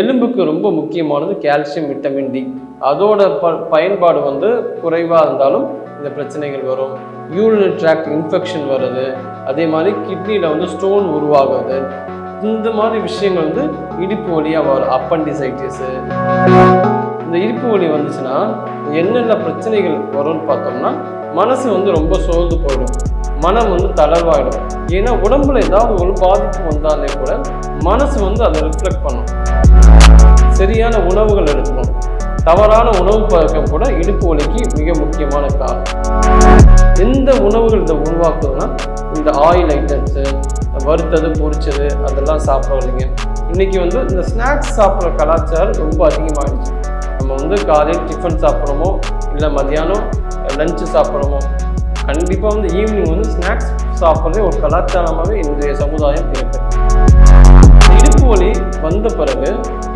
எலும்புக்கு ரொம்ப முக்கியமானது கால்சியம் விட்டமின் டி. அதோட ப பயன்பாடு வந்து குறைவாக இருந்தாலும் இந்த பிரச்சனைகள் வரும். யூரினரி ட்ராக்ட் இன்ஃபெக்ஷன் வருது. அதே மாதிரி கிட்னியில் வந்து ஸ்டோன் உருவாகுது. இந்த மாதிரி விஷயங்கள் வந்து இடுப்பு வழியாக வரும். அப்பண்டிசைட்டிஸு இந்த இடுப்பு வலி வந்துச்சுன்னா என்னென்ன பிரச்சனைகள் வரும்னு பார்த்தோம்னா மனசு வந்து ரொம்ப சோர்ந்து போயிடும். மனம் வந்து தளர்வாயிடும். ஏன்னா உடம்புல ஏதாவது ஒரு பாதிப்பு வந்தாலே கூட மனசு வந்து அதை ரிஃப்ளெக்ட் பண்ணும். சரியான உணவுகள் எடுக்கணும் தவறான உணவு பழக்கம் கூட இடுப்பு வலிக்கு மிக முக்கியமான காரணம். எந்த உணவுகள் இதை உருவாக்குதுன்னா இந்த ஆயில் ஐட்டம்ஸு வறுத்தது பொரிச்சது அதெல்லாம் சாப்பிட்றீங்க இன்னைக்கு வந்து இந்த ஸ்நாக்ஸ் சாப்பிட்ற கலாச்சாரம் ரொம்ப அதிகமாகிடுச்சு நம்ம வந்து காலையில் டிஃபன் சாப்பிட்றோமோ இல்லை மதியானம் லஞ்சு சாப்பிட்றோமோ கண்டிப்பாக வந்து ஈவினிங் வந்து ஸ்நாக்ஸ் சாப்பிட்றதே ஒரு கலாச்சாரமாகவே இன்றைய சமுதாயம் இருக்கு. இடுப்பு வலி வந்த பிறகு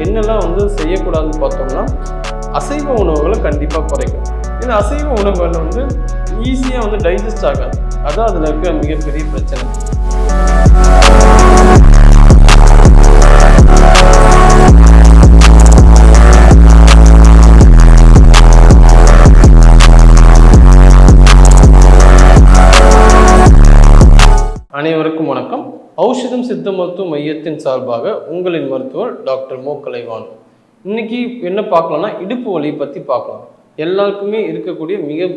என்னெல்லாம் வந்து செய்யக்கூடாதுன்னு பார்த்தோம்னா அசைவ உணவுகளை கண்டிப்பாக குறைக்கும் ஏன்னா அசைவ உணவுகள் வந்து ஈஸியாக வந்து டைஜஸ்ட் ஆகாது. அதான் அதில் இருக்க மிகப்பெரிய பிரச்சனை. ஔஷதம் சித்த மருத்துவ மையத்தின் சார்பாக உங்களின் மருத்துவர் டாக்டர் மோ. கலைவான் இன்னைக்கு என்ன பார்க்கலாம்னா இடுப்பு வலியை பற்றி பார்க்கலாம். எல்லாருக்குமே இருக்கக்கூடிய மிக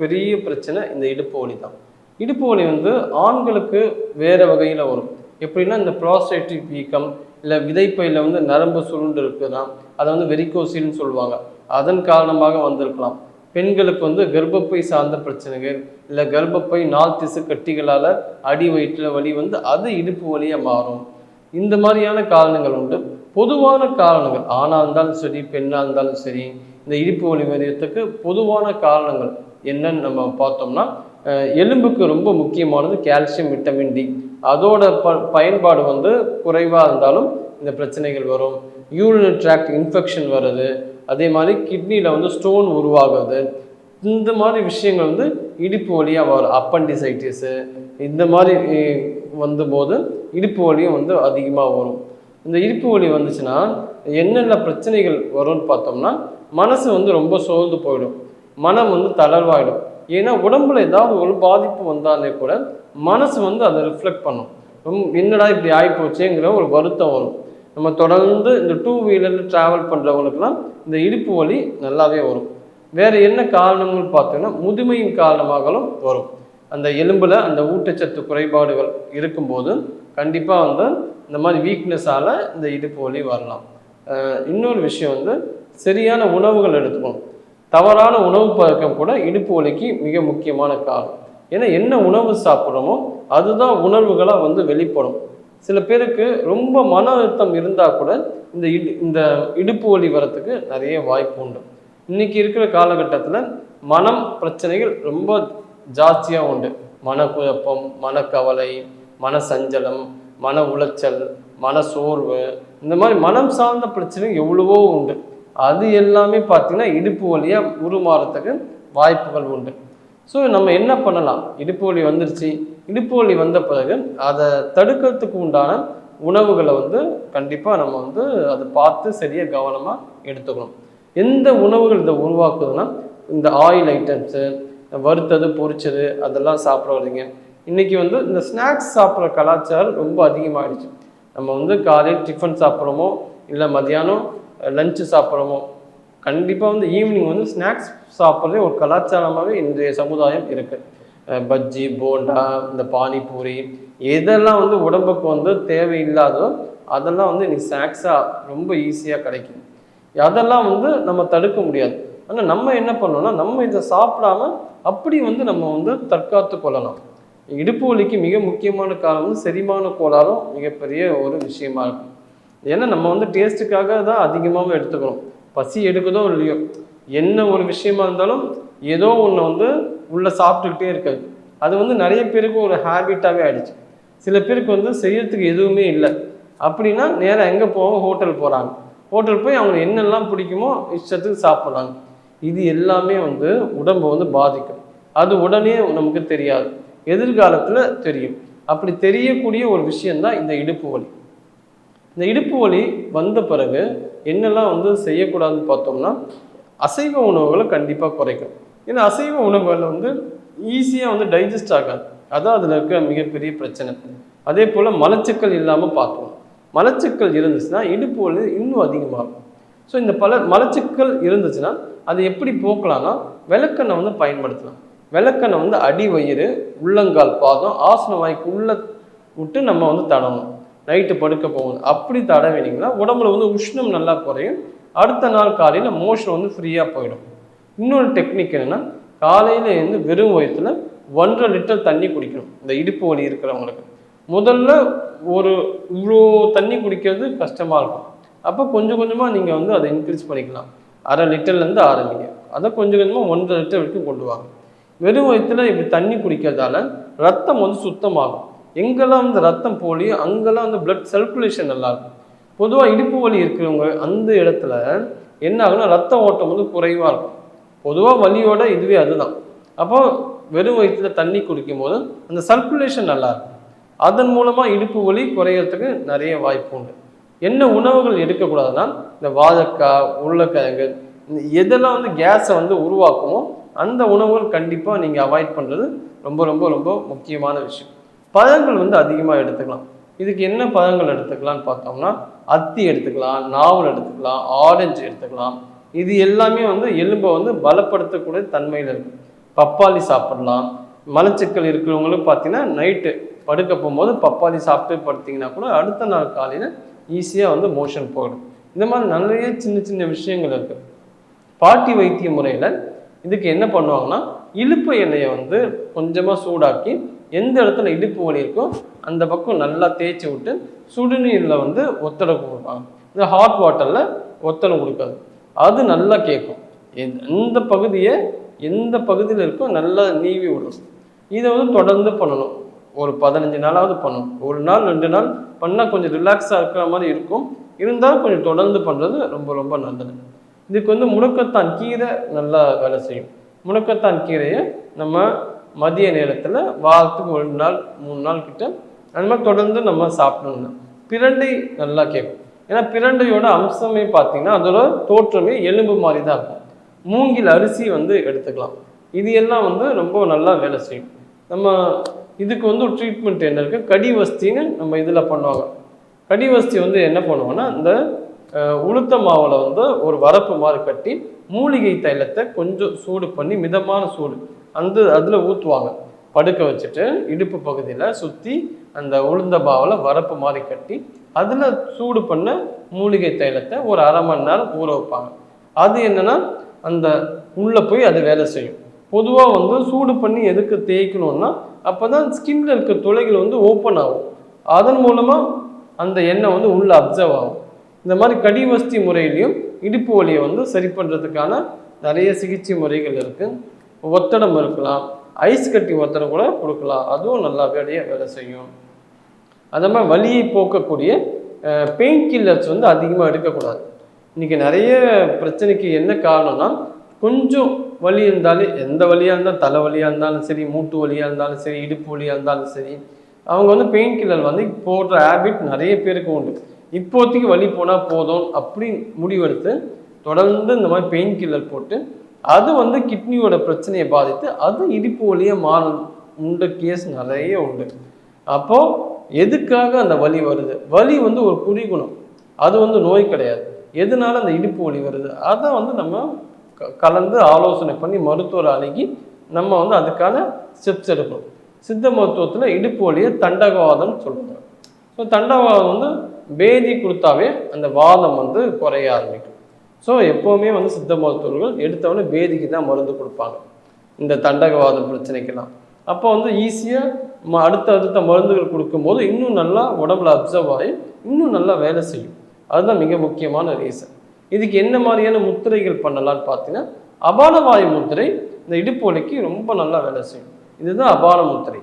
பெரிய பிரச்சனை இந்த இடுப்பு வலி தான். இடுப்பு வலி வந்து ஆண்களுக்கு வேறு வகையில் வரும். எப்படின்னா இந்த ப்ராஸ்டேட்டிக் வீக்கம் இல்லை விதைப்பையில் வந்து நரம்பு சுருண்டு இருக்குதான் அதை வந்து வெறிக்கோசின்னு சொல்லுவாங்க. அதன் காரணமாக வந்திருக்கலாம். பெண்களுக்கு வந்து கர்ப்பப்பை சார்ந்த பிரச்சனைகள் இல்லை கர்ப்பப்பை நாள் திசு கட்டிகளால் அடி வயிற்றில் வலி வந்து அது இடுப்பு வலியாக மாறும். இந்த மாதிரியான காரணங்கள் உண்டு. பொதுவான காரணங்கள் ஆணாக இருந்தாலும் சரி பெண்ணாக இருந்தாலும் சரி இந்த இடுப்பு வலி வரியத்துக்கு பொதுவான காரணங்கள் என்னன்னு நம்ம பார்த்தோம்னா எலும்புக்கு ரொம்ப முக்கியமானது கால்சியம் விட்டமின் டி. அதோட ப பயன்பாடு வந்து குறைவாக இருந்தாலும் இந்த பிரச்சனைகள் வரும். யூரினரி ட்ராக்ட் இன்ஃபெக்ஷன் வருது அதே மாதிரி கிட்னியில் வந்து ஸ்டோன் உருவாகுது இந்த மாதிரி விஷயங்கள் வந்து இடுப்பு வழியாக வரும். அப்பண்டிசைட்டிஸு இந்த மாதிரி வந்தபோது இடுப்பு வலியும் வந்து அதிகமாக வரும். இந்த இடுப்பு வலி வந்துச்சுன்னா என்னென்ன பிரச்சனைகள் வரும்னு பார்த்தோம்னா மனசு வந்து ரொம்ப சோர்ந்து போயிடும். மனம் வந்து தளர்வாயிடும். ஏன்னா உடம்புல ஏதாவது ஒரு பாதிப்பு வந்தாலே கூட மனசு வந்து அதை ரிஃப்ளெக்ட் பண்ணும். ரொம்ப என்னடா இப்படி ஆகிப்போச்சேங்கிற ஒரு வருத்தம் வரும். நம்ம தொடர்ந்து இந்த டூ வீலரில் ட்ராவல் பண்ணுறவங்களுக்குலாம் இந்த இடுப்பு வலி நல்லாவே வரும். வேறு என்ன காரணங்கள் பார்த்தீங்கன்னா முதுமையின் காரணமாகவும் வரும். அந்த எலும்பில் அந்த ஊட்டச்சத்து குறைபாடுகள் இருக்கும்போது கண்டிப்பாக வந்து இந்த மாதிரி வீக்னஸால் இந்த இடுப்பு வலி வரலாம். இன்னொரு விஷயம் வந்து சரியான உணவுகள் எடுத்துக்கணும். தவறான உணவு பழக்கம் கூட இடுப்பு வலிக்கு மிக முக்கியமான காரணம். ஏன்னா என்ன உணவு சாப்பிட்றோமோ அதுதான் உணர்வுகளாக வந்து வெளிப்படும். சில பேருக்கு ரொம்ப மன அழுத்தம் இருந்தால் கூட இந்த இடு இந்த இடுப்பு வலி வரத்துக்கு நிறைய வாய்ப்பு உண்டு. இன்னைக்கு இருக்கிற காலகட்டத்தில் மனம் பிரச்சனைகள் ரொம்ப ஜாஸ்தியாக உண்டு. மனக்குழப்பம் மனக்கவலை மன சஞ்சலம் மன உளைச்சல் மன சோர்வு இந்த மாதிரி மனம் சார்ந்த பிரச்சனை எவ்வளவோ உண்டு. அது எல்லாமே பார்த்தீங்கன்னா இடுப்பு வழியாக உருமாறத்துக்கு வாய்ப்புகள் உண்டு. ஸோ நம்ம என்ன பண்ணலாம்? இடுப்பு வலி வந்துருச்சு. இடுப்பு வலி வந்த பிறகு அதை தடுக்கிறதுக்கு உண்டான உணவுகளை வந்து கண்டிப்பாக நம்ம வந்து அதை பார்த்து சரியாக கவனமாக எடுத்துக்கணும். எந்த உணவுகள் இதை உருவாக்குதுன்னா இந்த ஆயில் ஐட்டம்ஸு வறுத்தது பொரிச்சது அதெல்லாம் சாப்பிட்றீங்க இன்றைக்கி வந்து இந்த ஸ்நாக்ஸ் சாப்பிட்ற கலாச்சாரம் ரொம்ப அதிகமாகிடுச்சு நம்ம வந்து காலையில் டிஃபன் சாப்பிட்றோமோ இல்லை மதியானம் லஞ்சு சாப்பிட்றோமோ கண்டிப்பாக வந்து ஈவினிங் வந்து ஸ்நாக்ஸ் சாப்பிட்றதே ஒரு கலாச்சாரமாகவே இன்றைய சமுதாயம் இருக்குது பஜ்ஜி போண்டா இந்த பானிபூரி எதெல்லாம் வந்து உடம்புக்கு வந்து தேவையில்லாதோ அதெல்லாம் வந்து இன்னைக்கு ஸ்நாக்ஸாக ரொம்ப ஈஸியாக கிடைக்கும். அதெல்லாம் வந்து நம்ம தடுக்க முடியாது. ஆனால் நம்ம என்ன பண்ணோம்னா நம்ம இதை சாப்பிடாம அப்படி வந்து நம்ம வந்து தற்காத்து கொள்ளலாம். இடுப்பு வலிக்கு மிக முக்கியமான காரணம் வந்து செரிமான கோளாறும் மிகப்பெரிய ஒரு விஷயமா இருக்கும். ஏன்னா நம்ம வந்து டேஸ்ட்டுக்காக தான் அதிகமாகவும் எடுத்துக்கணும். பசி எடுக்குதோ இல்லையோ என்ன ஒரு விஷயமா இருந்தாலும் ஏதோ ஒன்று வந்து உள்ளே சாப்பிட்டுக்கிட்டே இருக்காது. அது வந்து நிறைய பேருக்கு ஒரு ஹேபிட்டாகவே ஆயிடுச்சு. சில பேருக்கு வந்து செய்யறதுக்கு எதுவுமே இல்லை. அப்படின்னா நேராக எங்கே போவோம் ஹோட்டல் போகிறாங்க. ஹோட்டல் போய் அவங்க என்னெல்லாம் பிடிக்குமோ இஷ்டத்துக்கு சாப்பிட்றாங்க. இது எல்லாமே வந்து உடம்பை வந்து பாதிக்கும். அது உடனே நமக்கு தெரியாது. எதிர்காலத்தில் தெரியும். அப்படி தெரியக்கூடிய ஒரு விஷயந்தான் இந்த இடுப்பு வலி. இந்த இடுப்பு வலி வந்த பிறகு என்னெல்லாம் வந்து செய்யக்கூடாதுன்னு பார்த்தோம்னா அசைவ உணவுகளை கண்டிப்பாக குறைக்கும் ஏன்னா அசைவ உணவுகள் வந்து ஈஸியாக வந்து டைஜஸ்ட் ஆகாது. அதான் அதில் இருக்க மிகப்பெரிய பிரச்சனை. அதே போல் மலச்சிக்கல் இல்லாமல் பார்க்கணும் மலச்சிக்கல் இருந்துச்சுன்னா இடுப்பு வலி இன்னும் அதிகமாகும். ஸோ இந்த பல மலச்சிக்கல் இருந்துச்சுன்னா அது எப்படி போக்கலாம்னா விளக்கெண்ணை வந்து பயன்படுத்தலாம். விளக்கெண்ணை வந்து அடி வயிறு உள்ளங்கால் பாதம் ஆசன வாய்க்கு உள்ள விட்டு நம்ம வந்து தடவணும். நைட்டு படுக்க போகணும். அப்படி தடவினீங்கன்னா உடம்புல வந்து உஷ்ணம் நல்லா குறையும். அடுத்த நாள் காலையில் மோஷன் வந்து ஃப்ரீயாக போயிடும். இன்னொரு டெக்னிக் என்னென்னா காலையில் இருந்து வெறும் வயிற்றுல ஒன்றரை லிட்டர் தண்ணி குடிக்கணும். இந்த இடுப்பு வலி இருக்கிறவங்களுக்கு. முதல்ல ஒரு இவ்வளோ தண்ணி குடிக்கிறது கஷ்டமாக இருக்கும். அப்போ கொஞ்சம் கொஞ்சமாக நீங்கள் வந்து அதை இன்க்ரீஸ் பண்ணிக்கலாம். அரை லிட்டர்லேருந்து ஆரம்பிங்க. அதை கொஞ்சம் கொஞ்சமாக ஒன்றரை லிட்டர் வரைக்கும் கொண்டு வாங்க. வெறும் வயிற்றுல இப்படி தண்ணி குடிக்கிறதால ரத்தம் வந்து சுத்தமாகும். எங்கெல்லாம் வந்து ரத்தம் போலியோ அங்கெல்லாம் வந்து பிளட் சர்க்குலேஷன் நல்லா இருக்கும். பொதுவாக இடுப்பு வலி இருக்கிறவங்க அந்த இடத்துல என்ன ஆகுனா ரத்த ஓட்டம் வந்து குறைவாக இருக்கும். பொதுவாக வலியோட இதுவே அதுதான். அப்போ வெறும் வயிற்றுல தண்ணி குடிக்கும் போது அந்த சர்க்குலேஷன் நல்லா இருக்கும் அதன் மூலமாக இடுப்பு வலி குறையறதுக்கு நிறைய வாய்ப்பு உண்டு. என்ன உணவுகள் எடுக்கக்கூடாதுன்னா இந்த வாழைக்காய் உருளைக்கிழங்கு இந்த எதெல்லாம் வந்து கேஸை வந்து உருவாக்குமோ அந்த உணவுகள் கண்டிப்பாக நீங்கள் அவாய்ட் பண்ணுறது ரொம்ப ரொம்ப ரொம்ப முக்கியமான விஷயம். பழங்கள் வந்து அதிகமாக எடுத்துக்கலாம். இதுக்கு என்ன பழங்கள் எடுத்துக்கலாம்னு பார்த்தோம்னா அத்தி எடுத்துக்கலாம் நாவல் எடுத்துக்கலாம் ஆரஞ்சு எடுத்துக்கலாம் இது எல்லாமே வந்து எலும்பை வந்து பலப்படுத்தக்கூடிய தன்மையில் இருக்குது பப்பாளி சாப்பிட்லாம். மலச்சிக்கல் இருக்கிறவங்களும் பார்த்தீங்கன்னா நைட்டு படுக்க போகும்போது பப்பாளி சாப்பிட்டு படுத்திங்கன்னா கூட அடுத்த நாள் காலையில் ஈஸியாக வந்து மோஷன் போயிடும். இந்த மாதிரி நிறைய சின்ன சின்ன விஷயங்கள் இருக்குது பாட்டி வைத்திய முறையில் இதுக்கு என்ன பண்ணுவாங்கன்னா இழுப்பு எண்ணெயை வந்து கொஞ்சமாக சூடாக்கி எந்த இடத்துல இடுப்பு வலி இருக்கோ அந்த பக்கம் நல்லா தேய்ச்சி விட்டு சுடுநீரில் வந்து ஒத்தடை கொடுப்பாங்க. இந்த ஹாட் வாட்டரில் ஒத்தடை கொடுக்காது. அது நல்லா கேட்கும். எந்த- இந்த பகுதியை எந்த பகுதியில் இருக்கோ நல்லா நீவி விடும். இதை வந்து தொடர்ந்து பண்ணணும். ஒரு பதினஞ்சு நாளாவது பண்ணணும். ஒரு நாள் ரெண்டு நாள் பண்ணால் கொஞ்சம் ரிலாக்ஸாக இருக்கிற மாதிரி இருக்கும். இருந்தாலும் கொஞ்சம் தொடர்ந்து பண்ணுறது ரொம்ப ரொம்ப நல்லது. இதுக்கு வந்து முடக்கத்தான் கீரை நல்லா வேலை செய்யும். முடக்கத்தான் கீரையை நம்ம மதிய நேரத்தில் வாரத்துக்கு ஒரு நாள் மூணு நாள் கிட்ட அந்த மாதிரி தொடர்ந்து நம்ம சாப்பிடணும். பிரண்டை நல்லா கேட்கும். ஏன்னா பிரண்டையோட அம்சமே பார்த்தீங்கன்னா அதோட தோற்றமே எலும்பு மாதிரி தான் இருக்கும். மூங்கில் அரிசி வந்து எடுத்துக்கலாம். இது எல்லாம் வந்து ரொம்ப நல்லா வேலை செய்யும். நம்ம இதுக்கு வந்து ஒரு ட்ரீட்மெண்ட் என்ன இருக்குது கடிவஸ்தின்னு நம்ம இதில் பண்ணுவாங்க. கடிவஸ்தி வந்து என்ன பண்ணுவோம்னா இந்த உளுத்த மாவில் வந்து ஒரு வரப்பு மாதிரி கட்டி மூலிகை தைலத்தை கொஞ்சம் சூடு பண்ணி மிதமான சூடு அந்த அதில் ஊற்றுவாங்க படுக்க வச்சுட்டு இடுப்பு பகுதியில் சுற்றி அந்த உளுந்த மாவில் வரப்பு மாதிரி கட்டி அதில் சூடு பண்ண மூலிகை தைலத்தை ஒரு அரை மணி நேரம் ஊற வைப்பாங்க. அது என்னென்னா அந்த உள்ளே போய் அது வேலை செய்யும். பொதுவாக வந்து சூடு பண்ணி எதுக்கு தேய்க்கணும்னா அப்போ தான் ஸ்கின்ல இருக்க துளைகள் வந்து ஓப்பன் ஆகும். அதன் மூலமாக அந்த எண்ணெய் வந்து உள்ளே அப்சர்வ் ஆகும். இந்த மாதிரி கடிவஸ்தி முறையிலையும் இடுப்பு வலியை வந்து சரி பண்ணுறதுக்கான நிறைய சிகிச்சை முறைகள் இருக்குது ஒத்தடம் இருக்கலாம். ஐஸ் கட்டி ஒத்தடம் கூட கொடுக்கலாம். அதுவும் நல்லா வேலையாக வேலை செய்யும். அதே மாதிரி வலியை போக்கக்கூடிய பெயின் கில்லர்ஸ் வந்து அதிகமாக எடுக்கக்கூடாது. இன்றைக்கி நிறைய பிரச்சனைக்கு என்ன காரணம்னா கொஞ்சம் வலி இருந்தாலே எந்த வலியாக இருந்தாலும் தலை வலியாக இருந்தாலும் சரி மூட்டு வலியாக இருந்தாலும் சரி இடுப்பு வலியாக இருந்தாலும் சரி அவங்க வந்து பெயின் கில்லர் வந்து போடுற ஹேபிட் நிறைய பேருக்கு உண்டு. இப்போதைக்கு வலி போனால் போதும் அப்படி முடிவெடுத்து தொடர்ந்து இந்த மாதிரி பெயின் கில்லர் போட்டு அது வந்து கிட்னியோட பிரச்சனையை பாதித்து அது இடுப்பு வழியாக மாறும். உண்டு கேஸ் நிறைய உண்டு. அப்போது எதுக்காக அந்த வலி வருது? வலி வந்து ஒரு குறிகுணம். அது வந்து நோய் கிடையாது. எதனால அந்த இடுப்பு வலி வருது? அதை வந்து நம்ம க- கலந்து ஆலோசனை பண்ணி மருத்துவரை அணுகி நம்ம வந்து அதுக்கான ஸ்டெப்ஸ் எடுக்கணும். சித்த மருத்துவத்தில் இடுப்பு வலியை தண்டகவாதம்னு சொல்லுவாங்க ஸோ தண்டவாதம் வந்து பேதி கொடுத்தாவே அந்த வாதம் வந்து குறைய ஆரம்பிக்கும். ஸோ எப்போவுமே வந்து சித்த மருத்துவர்கள் எடுத்தவொடனே பேதிக்கு தான் மருந்து கொடுப்பாங்க. இந்த தண்டகவாதம் பிரச்சனைக்கெல்லாம். அப்போ வந்து ஈஸியாக அடுத்த அடுத்த மருந்துகள் கொடுக்கும்போது இன்னும் நல்லா உடம்புல அப்சர்வ் ஆகி இன்னும் நல்லா வேலை செய்யும். அதுதான் மிக முக்கியமான ரீசன் இதுக்கு என்ன மாதிரியான முத்திரைகள் பண்ணலான்னு பார்த்தீங்கன்னா அபான வாயு முத்திரை இந்த இடுப்பு வலிக்கு ரொம்ப நல்லா வேலை செய்யும். இதுதான் அபான முத்திரை.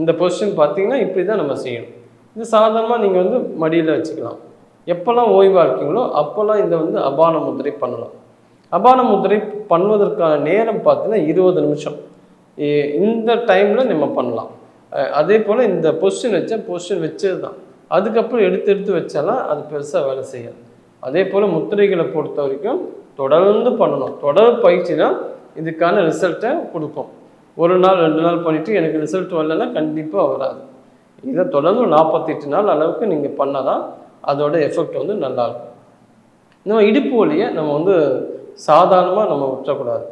இந்த பொசிஷன் பார்த்தீங்கன்னா இப்படி தான் நம்ம செய்யணும். இது சாதாரணமாக நீங்கள் வந்து மடியில் வச்சுக்கலாம். எப்போல்லாம் ஓய்வாக இருக்கீங்களோ அப்போல்லாம் இதை வந்து அபான முத்திரை பண்ணலாம். அபான முத்திரை பண்ணுவதற்கான நேரம் பார்த்தீங்கன்னா இருபது நிமிஷம். இந்த டைமில் நம்ம பண்ணலாம். அதே போல் இந்த பொசிஷன் வச்ச பொசிஷன் வச்சது தான் அதுக்கப்புறம் எடுத்து எடுத்து வச்சாலாம் அது பெருசாக வேலை செய்யாது. அதே போல் முத்திரைகளை பொறுத்த வரைக்கும் தொடர்ந்து பண்ணணும். தொடர் பயிற்சி தான் இதுக்கான ரிசல்ட்டை கொடுக்கும். ஒரு நாள் ரெண்டு நாள் பண்ணிவிட்டு எனக்கு ரிசல்ட் வரலன்னா கண்டிப்பாக வராது. இதை தொடர்ந்து நாற்பத்தெட்டு நாள் அளவுக்கு நீங்கள் பண்ணால் தான் அதோட எஃபெக்ட் வந்து நல்லாயிருக்கும். நம்ம இடுப்பு வலியை நம்ம வந்து சாதாரணமாக நம்ம விட்டுறக்கூடாது.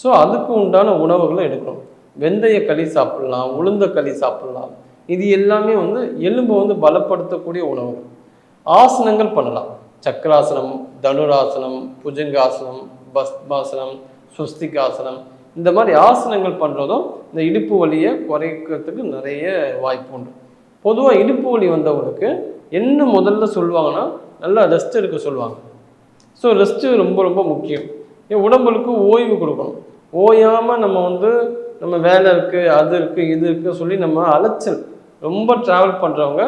ஸோ அதுக்கு உண்டான உணவுகளை எடுக்கணும். வெந்தய களி சாப்பிட்லாம் உளுந்த களி சாப்பிட்லாம். இது எல்லாமே வந்து எலும்பை வந்து பலப்படுத்தக்கூடிய உணவுகள் ஆசனங்கள் பண்ணலாம். சக்கராசனம் தனுராசனம் புஜங்காசனம் பஸ்மாசனம் சுஸ்திகாசனம். இந்த மாதிரி ஆசனங்கள் பண்ணுறதும் இந்த இடுப்பு வலியை குறைக்கிறதுக்கு நிறைய வாய்ப்பு உண்டு. பொதுவாக இடுப்பு வலி வந்தவங்களுக்கு என்ன முதல்ல சொல்லுவாங்கன்னா நல்லா ரெஸ்ட் எடுக்க சொல்லுவாங்க. ஸோ ரெஸ்ட்டு ரொம்ப ரொம்ப முக்கியம். என் உடம்புக்கு ஓய்வு கொடுக்கணும். ஓயாமல் நம்ம வந்து நம்ம வேலை இருக்குது அது இருக்குது இது இருக்குது சொல்லி நம்ம அலைச்சல். ரொம்ப ட்ராவல் பண்ணுறவங்க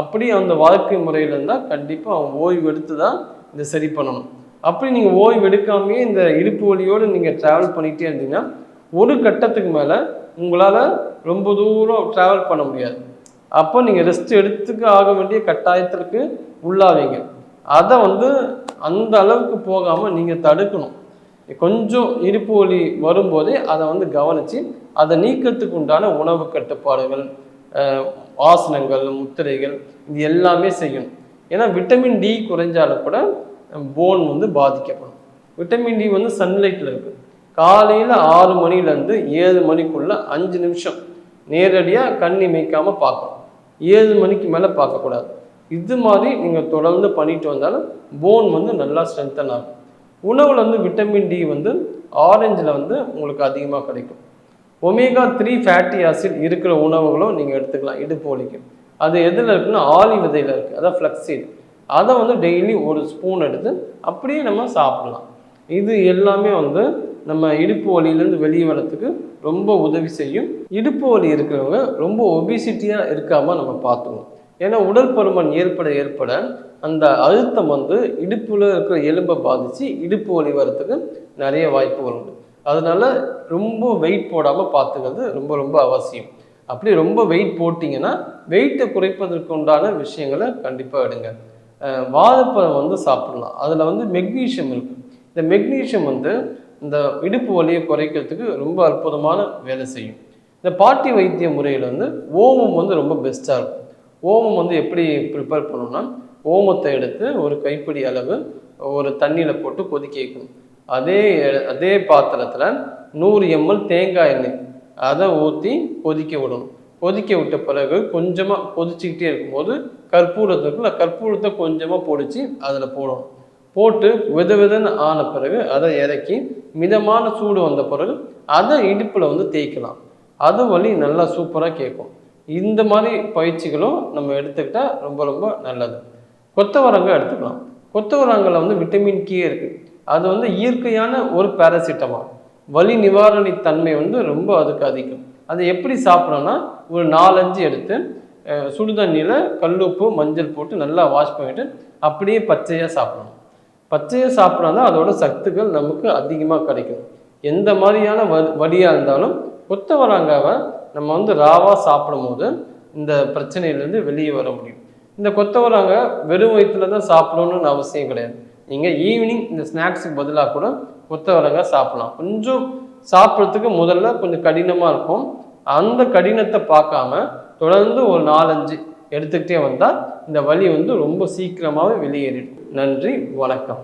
அப்படி அந்த வாழ்க்கை முறையில் இருந்தால் கண்டிப்பாக அவங்க ஓய்வு எடுத்து தான் இதை சரி பண்ணணும். அப்படி நீங்கள் ஓய்வு எடுக்காமையே இந்த இடுப்பு வழியோடு நீங்கள் ட்ராவல் பண்ணிகிட்டே இருந்தீங்கன்னா ஒரு கட்டத்துக்கு மேலே உங்களால் ரொம்ப தூரம் ட்ராவல் பண்ண முடியாது. அப்போ நீங்கள் ரெஸ்ட் எடுத்துக்க ஆக வேண்டிய கட்டாயத்திற்கு உள்ளாவீங்க. அதை வந்து அந்த அளவுக்கு போகாமல் நீங்கள் தடுக்கணும். கொஞ்சம் இடுப்பு வலி வரும்போதே அதை வந்து கவனித்து அதை நீக்கிறதுக்கு உண்டான உணவு கட்டுப்பாடுகள் ஆசனங்கள் முத்திரைகள் இது எல்லாமே செய்யணும். ஏன்னா விட்டமின் டி குறைஞ்சாலும் கூட போன் வந்து பாதிக்கப்படும். விட்டமின் டி வந்து சன்லைட்டில் இருக்குது காலையில் ஆறு மணிலேருந்து ஏழு மணிக்குள்ளே அஞ்சு நிமிஷம் நேரடியாக கண் இமைக்காமல் பார்க்கணும். ஏழு மணிக்கு மேலே பார்க்கக்கூடாது. இது மாதிரி நீங்கள் தொடர்ந்து பண்ணிட்டு வந்தாலும் போன் வந்து நல்லா ஸ்ட்ரென்தன் ஆகும். உணவில் வந்து விட்டமின் டி வந்து ஆரஞ்சில் வந்து உங்களுக்கு அதிகமாக கிடைக்கும். ஒமேகா த்ரீ ஃபேட்டி ஆசிட் இருக்கிற உணவுகளும் நீங்கள் எடுத்துக்கலாம். இடுப்பு வலிக்கு அது எதில் இருக்குன்னா ஆலி விதையில் இருக்குது அதான் ஃப்ளக்ஸீட் அதை வந்து டெய்லி ஒரு ஸ்பூன் எடுத்து அப்படியே நம்ம சாப்பிடலாம். இது எல்லாமே வந்து நம்ம இடுப்பு வலியிலேருந்து வெளியே வரத்துக்கு ரொம்ப உதவி செய்யும். இடுப்பு வலி இருக்கிறவங்க ரொம்ப ஒபிசிட்டியாக இருக்காமல் நம்ம பார்த்துக்கணும். ஏன்னா உடல் பருமன் ஏற்பட ஏற்பட அந்த அழுத்தம் வந்து இடுப்பில் இருக்கிற எலும்பை பாதித்து இடுப்பு வலி வரத்துக்கு நிறைய வாய்ப்புகள் உண்டு. அதனால ரொம்ப வெயிட் போடாமல் பார்த்துக்கிறது ரொம்ப ரொம்ப அவசியம். அப்படி ரொம்ப வெயிட் போட்டிங்கன்னா வெயிட்டை குறைப்பதற்கு உண்டான விஷயங்களை கண்டிப்பாக எடுங்க. வாழைப்பழம் வந்து சாப்பிடலாம். அதில் வந்து மெக்னீஷியம் இருக்குது இந்த மெக்னீஷியம் வந்து இந்த இடுப்பு வலியை குறைக்கிறதுக்கு ரொம்ப அற்புதமான வேலை செய்யும். இந்த பாட்டி வைத்திய முறையில் வந்து ஓமம் வந்து ரொம்ப பெஸ்ட்டாக இருக்கும். ஓமம் வந்து எப்படி ப்ரிப்பேர் பண்ணணும்னா ஓமத்தை எடுத்து ஒரு கைப்பிடி அளவு ஒரு தண்ணியில் போட்டு கொதிக்க வைக்கணும். அதே அதே பாத்திரத்தில் நூறு எம்எல் தேங்காய் எண்ணெய். அதை ஊற்றி கொதிக்க விடணும். கொதிக்க விட்ட பிறகு கொஞ்சமாக கொதிச்சுக்கிட்டே இருக்கும்போது கற்பூரத்தை இருக்குல்ல கற்பூரத்தை கொஞ்சமாக பொடிச்சு அதில் போடணும். போட்டு வித விதன்னு ஆன பிறகு அதை இறக்கி மிதமான சூடு வந்த பிறகு அதை இடுப்பில் வந்து தேய்க்கலாம். அது வலி நல்லா சூப்பராக கேட்கும். இந்த மாதிரி பயிற்சிகளும் நம்ம எடுத்துக்கிட்டால் ரொம்ப ரொம்ப நல்லது. கொத்தவரங்காய் எடுத்துக்கலாம். கொத்தவரங்கில் வந்து விட்டமின் கே இருக்குது அது வந்து இயற்கையான ஒரு பேராசிட்டமால் வலி நிவாரணி தன்மை வந்து ரொம்ப அதுக்கு அதிகம். அதை எப்படி சாப்பிட்றோன்னா ஒரு நாலஞ்சு எடுத்து சுடு தண்ணியில் கல்லுப்பு மஞ்சள் போட்டு நல்லா வாஷ் பண்ணிவிட்டு அப்படியே பச்சையாக சாப்பிடணும். பச்சையாக சாப்பிட்றா தான் அதோட சத்துக்கள் நமக்கு அதிகமாக கிடைக்கும். எந்த மாதிரியான வ வலியாக இருந்தாலும் கொத்தவரங்காவை நம்ம வந்து ராவாக சாப்பிடும்போது இந்த பிரச்சனையிலேருந்து வெளியே வர முடியும். இந்த கொத்தவரங்க வெறும் வயிற்றுல தான் சாப்பிடணும்னு அவசியம் கிடையாது. நீங்கள் ஈவினிங் இந்த ஸ்நாக்ஸுக்கு பதிலாக கூட கொத்தவரங்க சாப்பிடலாம். கொஞ்சம் சாப்பிட்றதுக்கு முதல்ல கொஞ்சம் கடினமாக இருக்கும். அந்த கடினத்தை பார்க்காம தொடர்ந்து ஒரு நாலஞ்சு எடுத்துக்கிட்டே வந்தால் இந்த வலி வந்து ரொம்ப சீக்கிரமாகவே வெளியேறிடும். நன்றி வணக்கம்.